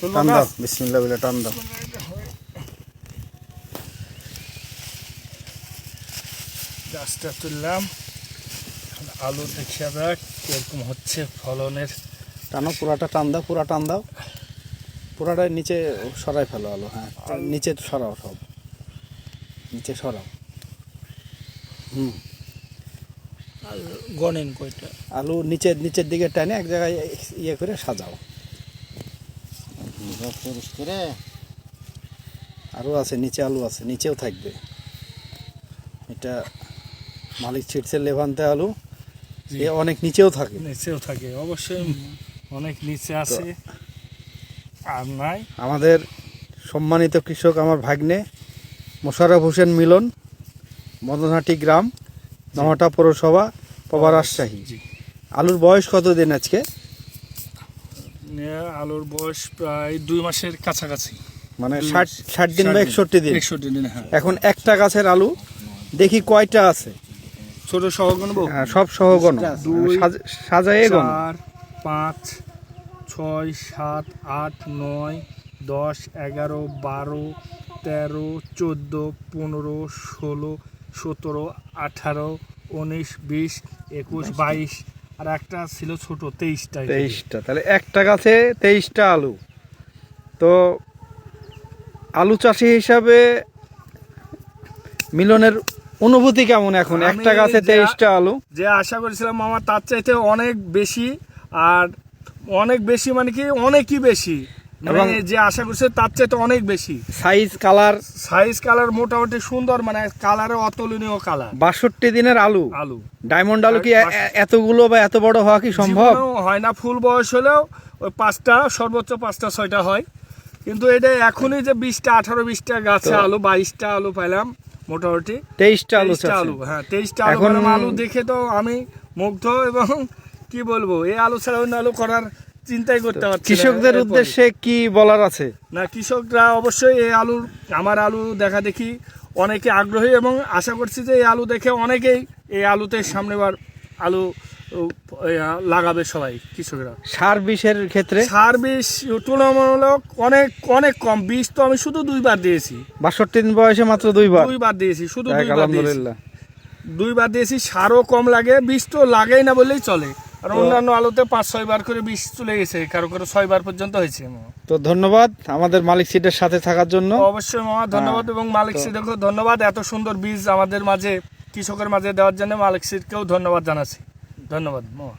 টান? দাও বিসমিল্লা বলে টান দাও। গাছটা তুললাম আলু দেখিয়া দেখ কীরকম হচ্ছে ফলনের। টানো পুরাটা টান দাও পুরা টান দাও। পুরাটা নিচে সরাই ফেলো আলু হ্যাঁ। নিচে সরাও সব। নিচে সরাও। হুম। গনেন কয়টা? আলু নিচের নিচের দিকে টানে এক জায়গায় ইয়ে করে সাজাও। করে। আরও আছে নিচে আলু আছে নিচেও থাকবে। এটা মালিক ছিটছে লেভান্তে আলু। এ অনেক নিচেও থাকে। নিচেও থাকে অবশ্যই অনেক নিচে আছে। আর নাই। আমাদের সম্মানিত কৃষক আমার ভাগ্নে মোশারফ হোসেন মিলন মদনহাটি গ্রাম নহাটা পৌরসভা পবা রাজশাহী আলুর বয়স কত দিন আজকে? আলুর বয়স প্রায় দুই মাসের কাছাকাছি। মানে ষাট ষাট দিন বা একষট্টি দিন? একষট্টি দিন হ্যাঁ। এখন একটা গাছের আলু দেখি কয়টা আছে? ছোট সহ গুনবো হ্যাঁ, সব সহগণ। দুই, সাজাই গণ। পাঁচ ছয় সাত আট নয় দশ এগারো বারো তেরো চোদ্দ পনেরো ষোলো সতেরো আঠারো উনিশ বিশ একুশ বাইশ। আর একটা ছিল ছোট তেইশটা তেইশটা। তাহলে একটা গাছে তেইশটা আলু। তো আলু চাষি হিসাবে মিলনের অনুভূতি কেমন এখন? একটা গাছে তেইশটা আলু। যে আশা করেছিলাম আমার তার চাইতে অনেক বেশি আর অনেক বেশি মানে কি অনেকই বেশি। এবং- যে আশা করছে তার চাইতে অনেক বেশি। Size colour. সাইজ কালার মোটামুটি সুন্দর মানে কালারে অতুলনীয় কালার। বাষট্টি দিনের আলু। আলু। ডায়মন্ড আলু কি এতগুলো বা এত বড় হওয়া কি সম্ভব? হয় না ফুল বয়স হলেও ওই পাঁচটা সর্বোচ্চ পাঁচটা ছয়টা হয়। কিন্তু এটা এখনই যে বিশটা আঠারো বিশটা গাছে আলু বাইশটা আলু পাইলাম মোটামুটি। তেইশটা আলু আলু হ্যাঁ তেইশটা আলু আলু দেখে তো আমি মুগ্ধ এবং কি বলব এই আলু ছাড়া অন্য আলু করার চিন্তাই করতে পারছি কৃষকদের উদ্দেশ্যে কি বলার আছে? না কৃষকরা অবশ্যই এই আলুর আমার আলু দেখা দেখি অনেকে আগ্রহী এবং আশা করছি যে এই আলু দেখে অনেকেই এই আলুতে সামনেবার আলু লাগাবে সবাই কৃষকরা। সার বিষের ক্ষেত্রে? সার বিষ তুলনামূলক অনেক অনেক কম। বিষ তো আমি শুধু দুইবার দিয়েছি। বাষট্টি দিন বয়সে মাত্র দুইবার? দুইবার দিয়েছি শুধু দুইবার দিয়েছি। দুইবার দিয়েছি সারও কম লাগে বিষ তো লাগেই না বললেই চলে। আর অন্যান্য আলুতে পাঁচ ছয় বার করে বিষ চলে গেছে কারও কারও ছয় বার পর্যন্ত হয়েছে। তো ধন্যবাদ আমাদের মালিক সিটের সাথে থাকার জন্য। অবশ্যই মামা ধন্যবাদ এবং মালিক সিটকেও ধন্যবাদ এত সুন্দর বীজ আমাদের মাঝে কৃষকের মাঝে দেওয়ার জন্য মালিক সিটকেও ধন্যবাদ জানাচ্ছি। ধন্যবাদ মামা